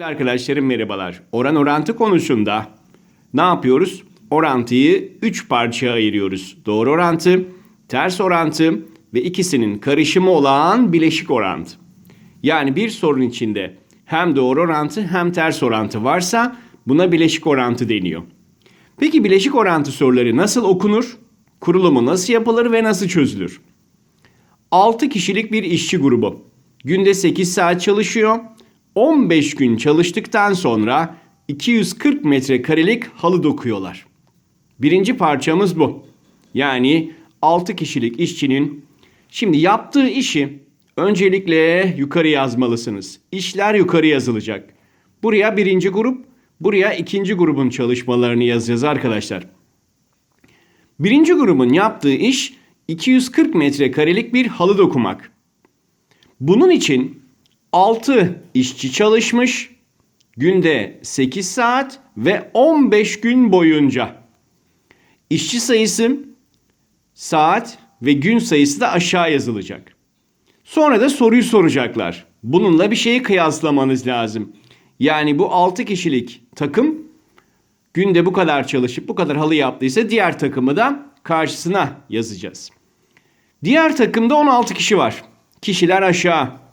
Arkadaşlarım merhabalar. Oran orantı konusunda ne yapıyoruz? Orantıyı 3 parçaya ayırıyoruz. Doğru orantı, ters orantı ve ikisinin karışımı olan bileşik orantı. Yani bir sorun içinde hem doğru orantı hem ters orantı varsa buna bileşik orantı deniyor. Peki bileşik orantı soruları nasıl okunur? Kurulumu nasıl yapılır ve nasıl çözülür? 6 kişilik bir işçi grubu. Günde 8 saat çalışıyor. 15 gün çalıştıktan sonra 240 metrekarelik halı dokuyorlar. Birinci parçamız bu. Yani 6 kişilik işçinin şimdi yaptığı işi öncelikle yukarı yazmalısınız. İşler yukarı yazılacak. Buraya birinci grup, buraya ikinci grubun çalışmalarını yazacağız arkadaşlar. Birinci grubun yaptığı iş 240 metrekarelik bir halı dokumak. Bunun için 6 işçi çalışmış, günde 8 saat ve 15 gün boyunca. İşçi sayısı, saat ve gün sayısı da aşağı yazılacak. Sonra da soruyu soracaklar. Bununla bir şeyi kıyaslamanız lazım. Yani bu 6 kişilik takım günde bu kadar çalışıp bu kadar halı yaptıysa diğer takımı da karşısına yazacağız. Diğer takımda 16 kişi var. Kişiler aşağı.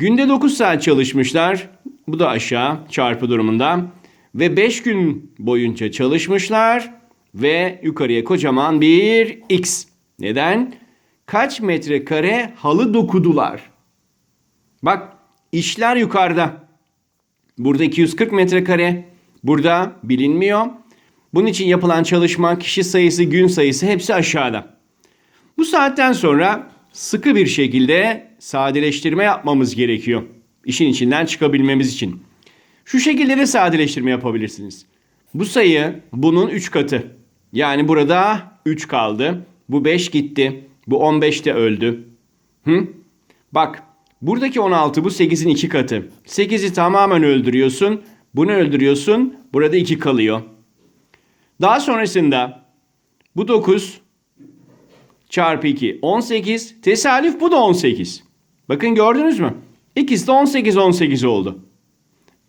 Günde 9 saat çalışmışlar. Bu da aşağı çarpı durumunda. Ve 5 gün boyunca çalışmışlar. Ve yukarıya kocaman bir x. Neden? Kaç metrekare halı dokudular? Bak işler yukarıda. Burada 240 metrekare. Burada bilinmiyor. Bunun için yapılan çalışma, kişi sayısı, gün sayısı hepsi aşağıda. Bu saatten sonra sıkı bir şekilde sadeleştirme yapmamız gerekiyor. İşin içinden çıkabilmemiz için. Şu şekilde de sadeleştirme yapabilirsiniz. Bu sayı bunun 3 katı. Yani burada 3 kaldı. Bu 5 gitti. Bu 15 de öldü. Hı? Bak buradaki 16 bu 8'in 2 katı. 8'i tamamen öldürüyorsun. Bunu öldürüyorsun. Burada 2 kalıyor. Daha sonrasında bu 9 çarpı 2 18. Tesadüf bu da 18. Bakın gördünüz mü? İkisi de 18 18 oldu.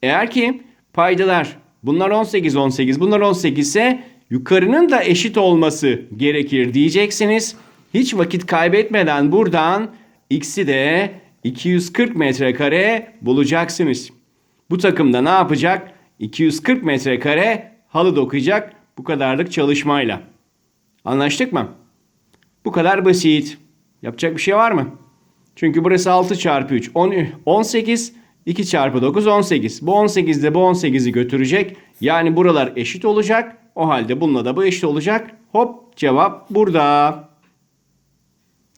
Eğer ki paydalar bunlar 18 18 bunlar 18 ise yukarının da eşit olması gerekir diyeceksiniz. Hiç vakit kaybetmeden buradan x'i de 240 metrekare bulacaksınız. Bu takımda ne yapacak? 240 metrekare halı dokuyacak bu kadarlık çalışmayla. Anlaştık mı? Bu kadar basit. Yapacak bir şey var mı? Çünkü burası 6 çarpı 3 10, 18 2 çarpı 9 18. Bu 18 de bu 18'i götürecek. Yani buralar eşit olacak. O halde bununla da bu eşit olacak. Hop cevap burada.